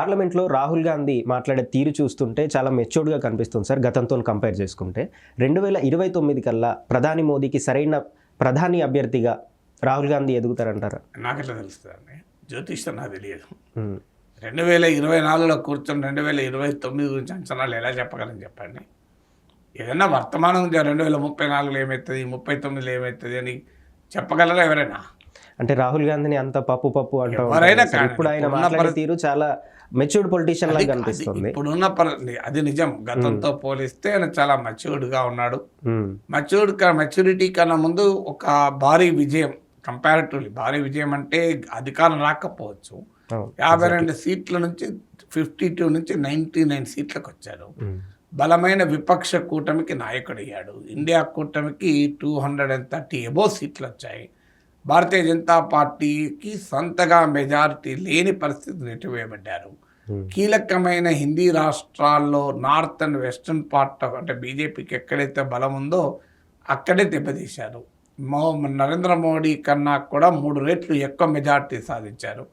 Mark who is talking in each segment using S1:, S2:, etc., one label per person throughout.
S1: పార్లమెంట్లో రాహుల్ గాంధీ మాట్లాడే తీరు చూస్తుంటే చాలా మెచ్యూర్డ్గా కనిపిస్తుంది సార్ గతంతో కంపేర్ చేసుకుంటే. రెండు వేల ఇరవై తొమ్మిది కల్లా ప్రధాని మోదీకి సరైన ప్రధాని అభ్యర్థిగా రాహుల్ గాంధీ ఎదుగుతారంటారా?
S2: నాకెట్లా తెలుస్తుందండి? జ్యోతిష్యం నాకు తెలియదు. రెండు వేల ఇరవై నాలుగులో కూర్చొని రెండు వేల ఇరవై తొమ్మిది గురించి అంచనాలు ఎలా చెప్పగలను చెప్పండి? ఏదన్నా వర్తమానం రెండు వేల ముప్పై నాలుగులో ఏమవుతుంది ముప్పై తొమ్మిదిలో ఏమవుతుంది అని చెప్పగలరా ఎవరైనా?
S1: అంటే రాహుల్ గాంధీని అంత పప్పు పప్పు అంటూ ఉంటారు.
S2: ఎవరైనా
S1: కదా సార్.
S2: కానీ
S1: ఇప్పుడు ఆయన తీరు చాలా మెచ్యూర్డ్ పొలిటీషియన్ లాగా కనిపిస్తుంది
S2: ఇప్పుడున్న అది నిజం. గతంతో పోలిస్తే ఆయన చాలా మచ్యూర్డ్గా ఉన్నాడు.
S1: ఉమ్,
S2: మచ్యూర్డ్ మెచ్యూరిటీ కన్నా ముందు ఒక భారీ విజయం కంపారిటివ్లీ భారీ విజయం అంటే అధికారం రాకపోవచ్చు. యాభై రెండు సీట్ల నుంచి ఫిఫ్టీ టూ నుంచి నైంటీ నైన్ సీట్లకు వచ్చారు బలమైన విపక్ష కూటమికి నాయకుడయ్యాడు. ఇండియా కూటమికి two hundred and thirty above సీట్లు వచ్చాయి. భారతీయ జనతా పార్టీకి సొంతగా మెజారిటీ లేని పరిస్థితి నెట్టివేయబడ్డారు.
S1: Hmm.
S2: కీలకమైన హిందీ రాష్ట్రాల్లో north and western part of అంటే బీజేపీకి ఎక్కడైతే బలం ఉందో అక్కడే దెబ్బతీశారు. మో నరేంద్ర మోడీ కన్నా కూడా మూడు రెట్లు ఎక్కువ మెజారిటీ సాధించారు.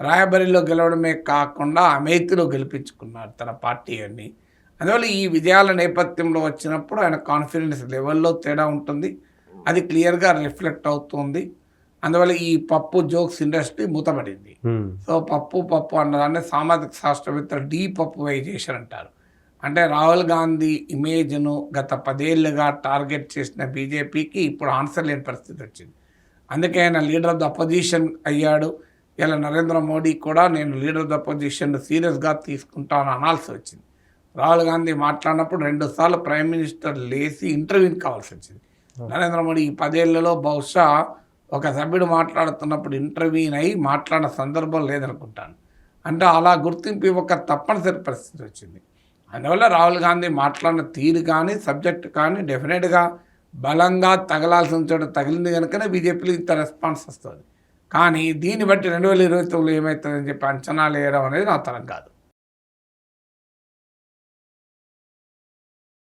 S2: రాయబరిలో గెలవడమే కాకుండా అమేథీలో గెలిపించుకున్నారు తన పార్టీ అన్ని. అందువల్ల ఈ విజయాల నేపథ్యంలో వచ్చినప్పుడు ఆయన కాన్ఫిడెన్స్ లెవెల్లో తేడా ఉంటుంది. అది క్లియర్గా రిఫ్లెక్ట్ అవుతుంది. అందువల్ల ఈ పప్పు జోక్స్ ఇండస్ట్రీ మూతపడింది. సో పప్పు పప్పు అన్నదాన్ని సామాజిక శాస్త్రవేత్తలు డీ పప్పువైజేషన్ అంటారు అంటే రాహుల్ గాంధీ ఇమేజ్ను గత పదేళ్ళుగా టార్గెట్ చేసిన బీజేపీకి ఇప్పుడు ఆన్సర్ లేని పరిస్థితి వచ్చింది. అందుకే ఆయన లీడర్ ఆఫ్ ద అపోజిషన్ అయ్యాడు. ఇలా నరేంద్ర మోడీ కూడా నేను లీడర్ ఆఫ్ ద అపోజిషన్ సీరియస్గా తీసుకుంటాను అనాల్సి వచ్చింది. రాహుల్ గాంధీ మాట్లాడినప్పుడు రెండుసార్లు ప్రైమ్ మినిస్టర్ లేచి ఇంటర్వ్యూకి కావాల్సి వచ్చింది. నరేంద్ర మోడీ ఈ పదేళ్ళలో బహుశా ఒక సభ్యుడు మాట్లాడుతున్నప్పుడు ఇంటర్వ్యూన్ అయ్యి మాట్లాడిన సందర్భం లేదనుకుంటాను. అంటే అలా గుర్తింపు ఇవ్వక తప్పనిసరి పరిస్థితి వచ్చింది. అందువల్ల రాహుల్ గాంధీ మాట్లాడిన తీరు కానీ సబ్జెక్ట్ కానీ డెఫినెట్గా బలంగా తగలాల్సిన చోట తగిలింది కనుకనే బీజేపీలో ఇంత రెస్పాన్స్ వస్తుంది. కానీ దీన్ని బట్టి రెండు వేల ఇరవై తొమ్మిదిలో ఏమవుతుందని చెప్పి అంచనాలు వేయడం అనేది నా తరం కాదు.